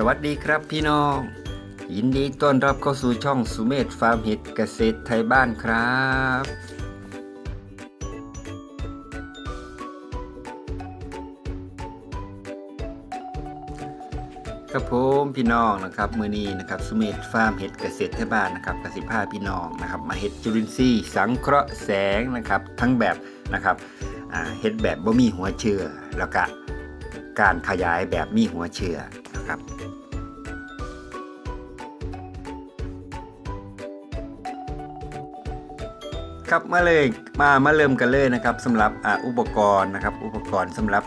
สวัสดีครับพี่น้อง ยินดีต้อนรับเข้าสู่ช่องสุเมธฟาร์มเห็ดเกษตรไทยบ้านครับ ครับผมพี่น้องนะครับมือนี้นะครับสุเมธฟาร์มเห็ดเกษตรไทยบ้านนะครับกสิภาพี่น้องนะครับ มาเห็ดจุลินทรีย์สังเคราะห์แสงนะครับ ทั้งแบบนะครับเห็ดแบบบ่มีหัวเชื้อแล้วก็การขยายแบบมีหัวเชื้อนะครับ ครับมาเลยมามาเริ่มกันเลยนะครับสำหรับออุปกรณ์นะครับ อุปกรณ์สำหรับ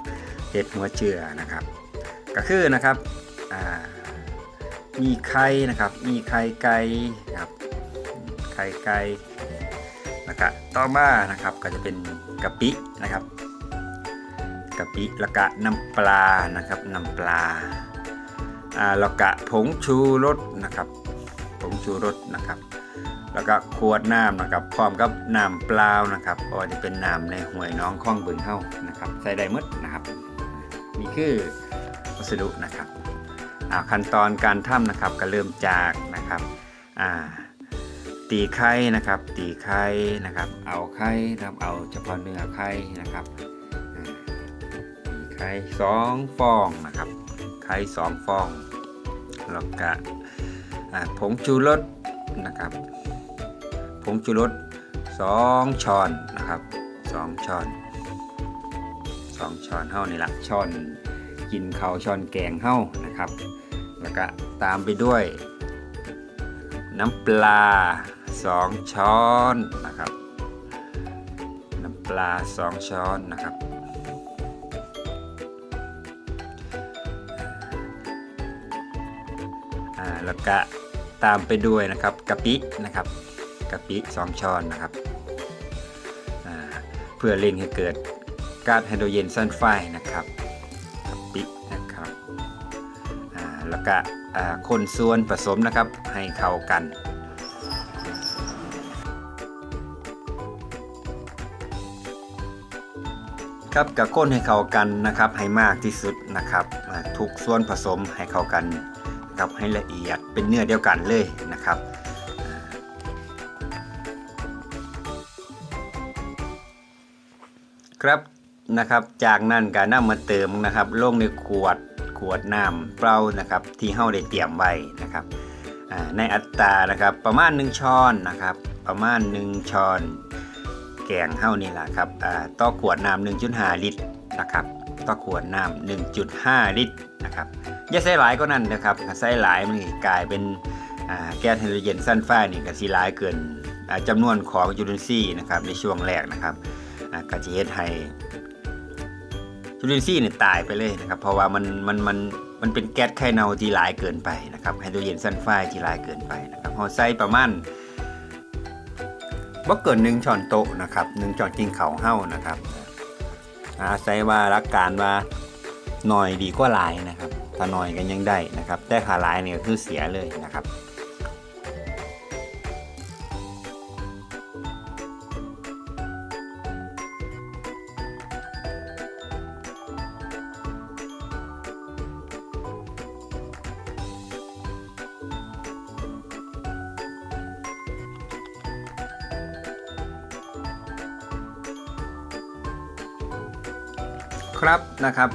เห็ดหัวเชื้อนะครับ ก็คือนะครับมีไข่นะครับ มีไข่ไก่ครับไข่ไก่แล้วก็ต่อมานะครับก็จะเป็นกะปินะครับกะปิแล้วก็น้ำปลานะครับน้ำปลาอ่าแล้วก็ผงชูรสนะครับ ผงชูรสนะครับ แล้วก็ขวดน้ำนะครับพร้อมกับน้ำเปล่านะครับก็จะเป็นน้ำในห้วยน้องคลองบึงเฮ้านะครับ ใส่ได้มดนะครับนี่คือวัสดุนะครับอ่าขั้นตอนการทำนะครับก็เริ่มจากนะครับอ่าตีไข่นะครับ ตีไข่นะครับ เอาไข่นะครับเอาเฉพาะเนื้อไข่นะครับตีไข่สองฟองนะครับไข่สองฟองแล้วก็ผงชูรสนะครับ ผงชูรส2ช้อนนะครับ2ช้อน2ช้อนเท่านี่ละช้อนกินข้าวช้อนแกงเท่านะครับ แล้วก็ตามไปด้วย น้ำปลา 2 ช้อนนะครับ น้ำปลา 2 ช้อนนะครับอ่าแล้วก็ตามไปด้วยนะครับกะปินะครับ กะปิ 2 ช้อนนะครับเพื่อเร่งให้เกิดก๊าซไฮโดรเจนซัลไฟด์นะครับกะปินะครับแล้วก็คนส่วนผสมนะครับให้เข้ากันครับกับก้นให้เข้ากันนะครับให้มากที่สุดนะครับทุกส่วนผสมให้เข้ากันนะครับให้ละเอียดเป็นเนื้อเดียวกันเลยนะครับ ครับนะครับจากนั้นก็นำมาเติมนะครับลงในขวดขวดน้ำเปล่านะครับที่เฮาได้เตรียมไว้นะครับในอัตรานะครับประมาณ 1 ช้อนนะครับประมาณ 1 ช้อน แกงเฮานี่แหละครับต่อขวดน้ำ1.5 ลิตรนะครับต่อขวดน้ำ1.5 ลิตรนะครับอย่าใส่หลายก็นั่นนะครับถ้าใส่หลายมันกลายเป็นแก๊สไฮโดรเจนซัลไฟด์นี่ก็สิหลายเกินอ่าจำนวนของจุลินทรีย์นะครับในช่วงแรกนะครับ อะก็จะเฮ็ดให้จุลินทรีย์เนี่ยตายไปเลยนะครับ เพราะว่ามันมันมันมันเป็นแก๊สไข่เน่าที่หลายเกินไปนะครับไฮโดรเจนซัลไฟด์ที่หลายเกินไปนะครับเราใส่ประมาณบ่เกินหนึ่งช้อนโต๊ะนะครับหนึ่งช้อนกินข้าเฮ้านะครับอาศัยว่ารักการว่าหน่อยดีกว่าหลายนะครับถ้าหน่อยกันยังได้นะครับ แต่ขาหลายเนี่ยคือเสียเลยนะครับ ครับนะครับ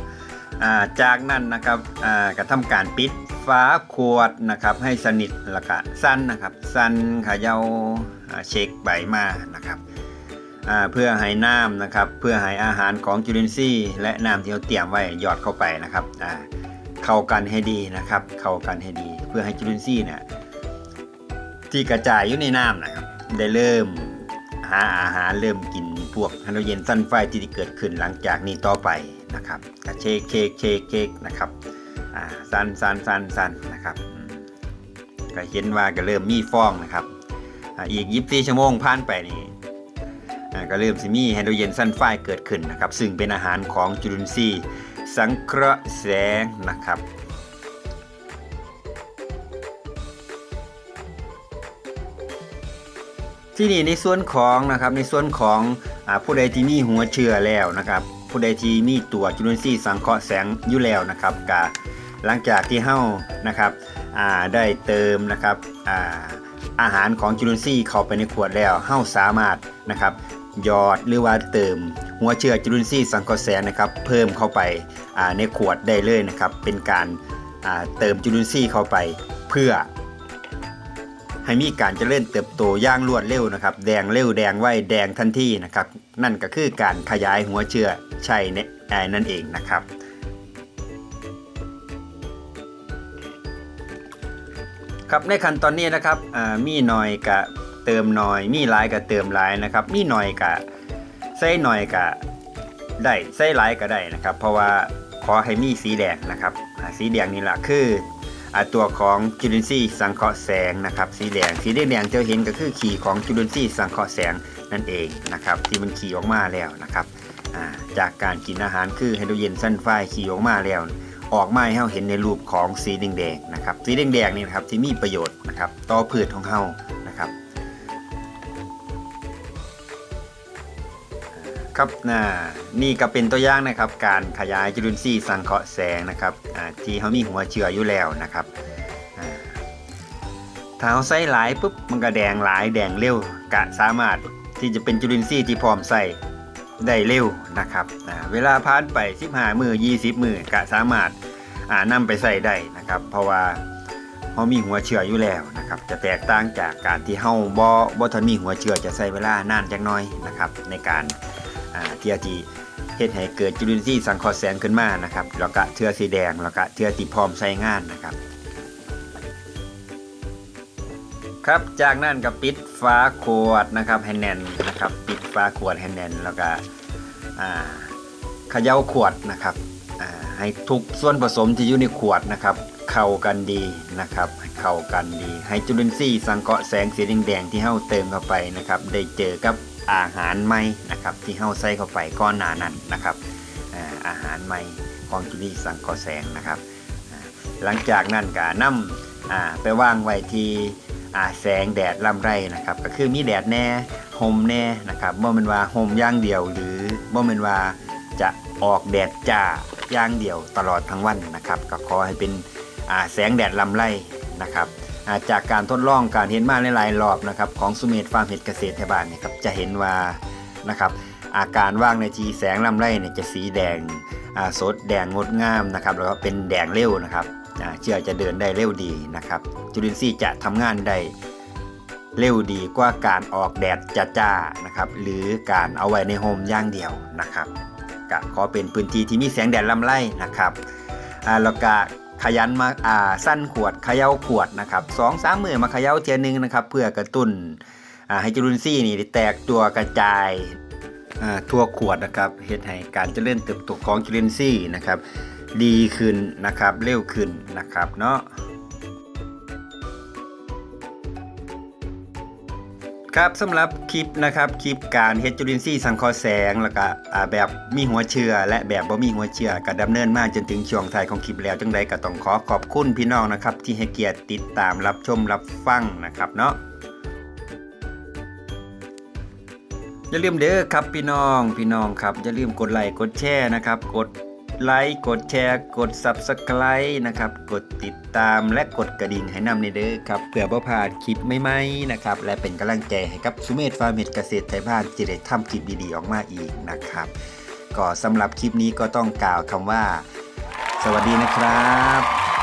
าจากนั้นนะครับกระทำการปิดฟ้าขวดนะครับ ให้สนิทแล้วก็สั้นนะครับ สั้นขยาอ่าเช็คใบมานะครับเพื่อให้น้ำนะครับ เพื่อให้อาหารของจุลินทรีย์และน้ำที่เราเตรียมไว้หยอดเข้าไปนะครับเข้ากันให้ดีนะครับ เข้ากันให้ดี เพื่อให้จุลินทรีย์เนี่ยที่กระจายอยู่ในน้ำนะครับ ได้เริ่มหาอาหารเริ่มกินพวกไฮโดรเจนซัลไฟด์ที่จะเกิดขึ้นหลังจากนี้ต่อไป นะครับก็เชคเชคเชคเชคนะครับอ่าสันสันสันสันนะครับก็เห็นว่าก็เริ่มมีฟองนะครับอ่าอีก24ชั่วโมงผ่านไปนี่อ่าก็เริ่มสิมีไฮโดรเจนซัลไฟด์เกิดขึ้นนะครับ ซึ่งเป็นอาหารของจุลินทรีย์สังเคราะห์แสงนะครับที่นี่ในส่วนของนะครับในส่วนของอาผู้ใดที่มีหัวเชื้อแล้วนะครับ ผู้ใดที่มีตัวจุลินทรีย์สังเคราะห์แสงอยู่แล้วนะครับกะหลังจากที่เฮานะครับได้เติมนะครับอาอาหารของจุลินทรีย์เข้าไปในขวดแล้วเฮาสามารถนะครับหยอดหรือว่าเติม หัวเชื้อจุลินทรีย์สังเคราะห์แสงนะครับเพิ่มเข้าไปาในขวดได้เลยนะครับ เป็นการาเติมจุลินทรีย์เข้าไปเพื่อ ให้มีการเจริญเติบโตย่างรวดเร็วนะครับ แดงเร็วแดงไวแดงทันทีนะครับ นั่นก็คือการขยายหัวเชื้อ ใช่เนี่ยนั่นเองนะครับ ครับในขั้นตอนนี้นะครับมีหน่อยกะเติมหน่อย มีหลายกะเติมหลายนะครับ มีหน่อยกะใส่หน่อยกะได้ใส่หลายก็ได้นะครับ เพราะว่าขอให้มีสีแดงนะครับสีแดงนี่แหละคืออตัวของจุลินทรีย์สังเคราะห์แสงนะครับสีแดงสีแดงๆที่เห็นก็คือขีของจุลินทรีย์สังเคราะห์แสงนั่นเองนะครับที่มันขี่ออกมาแล้วนะครับ จากการกินอาหารคือไฮโดรเจนซัลไฟด์ขี่ออกมาแล้ว ออกมาให้เราเห็นในรูปของสีแดงๆนะครับสีแดงๆนี่นะครับที่มีประโยชน์นะครับต่อพืชของเรานะครับครับน,นี่ก็เป็นตัวอย่างนะครับ การขยายจุลินทรีย์สังเคราะห์แสงนะครับที่เขามีหัวเชื้ออยู่แล้วนะครับถ้าเราใส่หลายปุ๊บมันก็แดงหลายแดงเร็วกะสามารถที่จะเป็นจุลินทรีย์ที่พร้อมใส่ ได้เร็วนะครับเวลาผ่านไป 15 มือ 20 มือกะสามารถอ่านำไปใส่ได้นะครับ เพราะว่าเขามีหัวเชื้ออยู่แล้วนะครับ จะแตกต่างจากการที่เฮาบ่บ่ทันมีหัวเชื้อจะใช้เวลานานจักน้อยนะครับ ในการอ่าที่ที่เฮ็ดให้เกิดจุลินทรีย์สังเคราะห์แสงขึ้นมานะครับแล้วก็เชื้อสีแดงแล้วก็เชื้อที่พร้อมใช้งานนะครับ ครับ จากนั้นก็ปิดฝาขวดนะครับให้แน่นนะครับ ปิดฝาขวดให้แน่นแล้วก็เขย่าขวดนะครับให้ทุกส่วนผสมที่อยู่ในขวดนะครับ เข้ากันดีนะครับเข้ากันดี ให้จุลินทรีย์สังเคราะแสงสีแดงๆที่เฮาเติมเข้าไปนะครับ ได้เจอกับอาหารใหม่นะครับ ที่เฮาใส่เข้าไปก้อนหนานั้นนะครับอาหารใหม่ของจุลินทรีย์สังเคราะแสงนะครับ หลังจากนั้นก็นำอ่าไปวางไว้ที่ แสงแดดลำไรนะครับก็คือมีแดดแน่ห่มแน่นะครับบ่แม่นว่าห่มย่างเดียว หรือบ่แม่นว่าจะออกแดดจ้าย่างเดียวตลอดทั้งวันนะครับก็ขอให้เป็นแสงแดดลำไรนะครับาจากการทดลองการเห็นมาหลายๆรอบนะครับของสุเมธฟาร์มเห็ดเกษตรไทยบ้านเนี่ยครับจะเห็นว่านะครับอาการว่างในทีแสงลำไรเนี่ยจะสีแดงสดแดงงดงามนะครับแล้วก็เป็นแดงเร็วนะครับ เชื้อจะเดินได้เร็วดีนะครับ จุลินทรีย์จะทำงานได้เร็วดีกว่าการออกแดดจ้าๆนะครับ หรือการเอาไว้ในโฮมย่างเดียวนะครับก็ขอเป็นพื้นที่ที่มีแสงแดดลำไรนะครับอ่าแล้วก็ขยันมาอ่าสั้นขวดเขย่าขวดนะครับสองสามมือมาเขย่าเทียนึงนะครับ เพื่อกระตุ้นให้จุลินทรีย์นี่แตกตัวกระจายทั่วขวดนะครับเฮ็ดให้การเจริญเติบโตของจุลินทรีย์นะครับ ดีขึ้นนะครับ เร็วขึ้นนะครับเนาะครับสำหรับคลิปนะครับคลิปการเฮจุลินทรีย์สังเคราะห์แสงแล้วก็แบบมีหัวเชื้อและแบบบ่มีหัวเชื้อก็ดำเนินมาจนถึงช่วงท้ายของคลิปแล้วจังใดก็ต้องขอขอบคุณพี่น้องนะครับ ที่ให้เกียรติติดตามรับชมรับฟังนะครับเนาะอย่าลืมเด้อครับพี่น้องพี่น้องครับอย่าลืมกดไลค์กดแชร์นะครับ กด ไลค์กดแชร์ กด Subscribe นะครับ กดติดตามและกดกระดิ่งให้นำในเด้อครับเพื่อบ่พลาดคลิปใหม่ๆนะครับ และเป็นกำลังใจให้กับสุเมธฟาร์มเห็ดเกษตรไทยบ้านจะได้ทำคลิปดีๆออกมาอีกนะครับก็สำหรับคลิปนี้ก็ต้องกล่าวคำว่า สวัสดีนะครับ